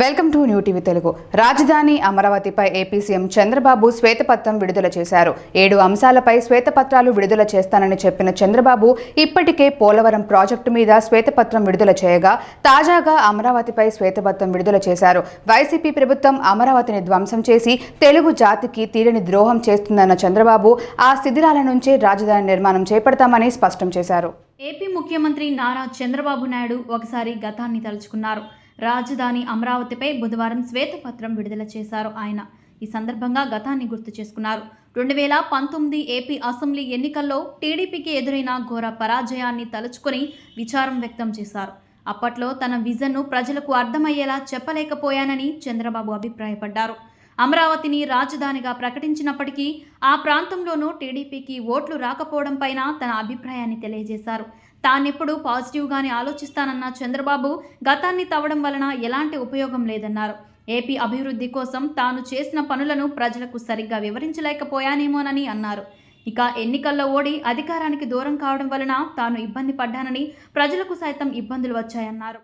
Welcome to new TV Telugu. రాజధాని అమరావతిపై AP CM Chandrababu శ్వేతపత్రం విడుదల చేశారు. ఏడు అంశాలపై శ్వేతపత్రాలు విడుదల చేస్తానని చెప్పిన చంద్రబాబు ఇప్పటికే పోలవరం ప్రాజెక్టు మీద శ్వేతపత్రం విడుదల చేయగా తాజాగా అమరావతిపై శ్వేతపత్రం విడుదల చేశారు. వైసీపీ ప్రభుత్వం అమరావతిని ధ్వంసం చేసి తెలుగు జాతికి తీరని ద్రోహం చేస్తుందన్న చంద్రబాబు ఆ శిథిరాల నుంచే రాజధాని నిర్మాణం చేపడతామని స్పష్టం చేశారు. ఏపీ ముఖ్యమంత్రి నారా చంద్రబాబు నాయుడు ఒకసారి గతాన్ని తలుచుకున్నారు. రాజధాని అమరావతిపై బుధవారం శ్వేతపత్రం విడుదల చేశారు ఆయన. ఈ సందర్భంగా గతాన్ని గుర్తు చేసుకున్నారు. రెండు వేల పంతొమ్మిది ఏపీ అసెంబ్లీ ఎన్నికల్లో టీడీపీకి ఎదురైన ఘోర పరాజయాన్ని తలుచుకొని విచారం వ్యక్తం చేశారు. అప్పట్లో తన విజన్ను ప్రజలకు అర్థమయ్యేలా చెప్పలేకపోయానని చంద్రబాబు అభిప్రాయపడ్డారు. అమరావతిని రాజధానిగా ప్రకటించినప్పటికీ ఆ ప్రాంతంలోనూ టీడీపీకి ఓట్లు రాకపోవడం పైన తన అభిప్రాయాన్ని తెలియజేశారు. తానెప్పుడు పాజిటివ్గానే ఆలోచిస్తానన్న చంద్రబాబు గతాన్ని తవ్వడం వలన ఎలాంటి ఉపయోగం లేదన్నారు. ఏపీ అభివృద్ధి కోసం తాను చేసిన పనులను ప్రజలకు సరిగ్గా వివరించలేకపోయానేమోనని అన్నారు. ఇక ఎన్నికల్లో ఓడి అధికారానికి దూరం కావడం వలన తాను ఇబ్బంది పడ్డానని ప్రజలకు సైతం ఇబ్బందులు వచ్చాయన్నారు.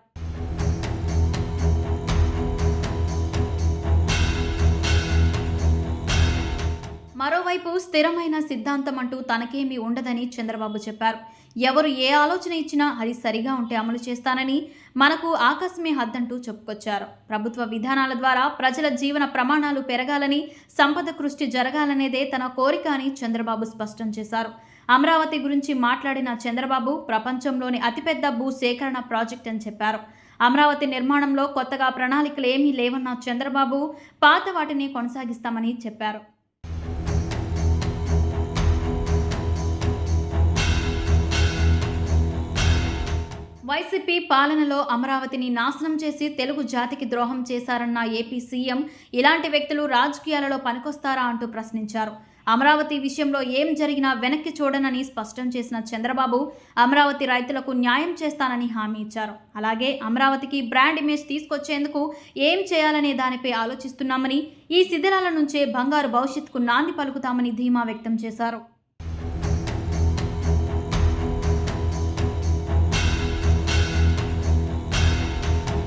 మరోవైపు స్థిరమైన సిద్ధాంతం అంటూ తనకేమీ ఉండదని చంద్రబాబు చెప్పారు. ఎవరు ఏ ఆలోచన ఇచ్చినా అది సరిగా ఉంటే అమలు చేస్తానని మనకు ఆకస్మి హద్దంటూ చెప్పుకొచ్చారు. ప్రభుత్వ విధానాల ద్వారా ప్రజల జీవన ప్రమాణాలు పెరగాలని సంపద కృష్టి జరగాలనేదే తన కోరిక అని చంద్రబాబు స్పష్టం చేశారు. అమరావతి గురించి మాట్లాడిన చంద్రబాబు ప్రపంచంలోని అతిపెద్ద భూ సేకరణ ప్రాజెక్ట్ అని చెప్పారు. అమరావతి నిర్మాణంలో కొత్తగా ప్రణాళికలు ఏమీ లేవన్న చంద్రబాబు పాత వాటిని కొనసాగిస్తామని చెప్పారు. వైసీపీ పాలనలో అమరావతిని నాశనం చేసి తెలుగు జాతికి ద్రోహం చేశారన్న ఏపీ సీఎం ఇలాంటి వ్యక్తులు రాజకీయాలలో పనికొస్తారా అంటూ ప్రశ్నించారు. అమరావతి విషయంలో ఏం జరిగినా వెనక్కి చూడనని స్పష్టం చేసిన చంద్రబాబు అమరావతి రైతులకు న్యాయం చేస్తానని హామీ ఇచ్చారు. అలాగే అమరావతికి బ్రాండ్ ఇమేజ్ తీసుకొచ్చేందుకు ఏం చేయాలనే దానిపై ఆలోచిస్తున్నామని ఈ శిథిలాల నుంచే బంగారు భవిష్యత్తుకు నాంది పలుకుతామని ధీమా వ్యక్తం చేశారు.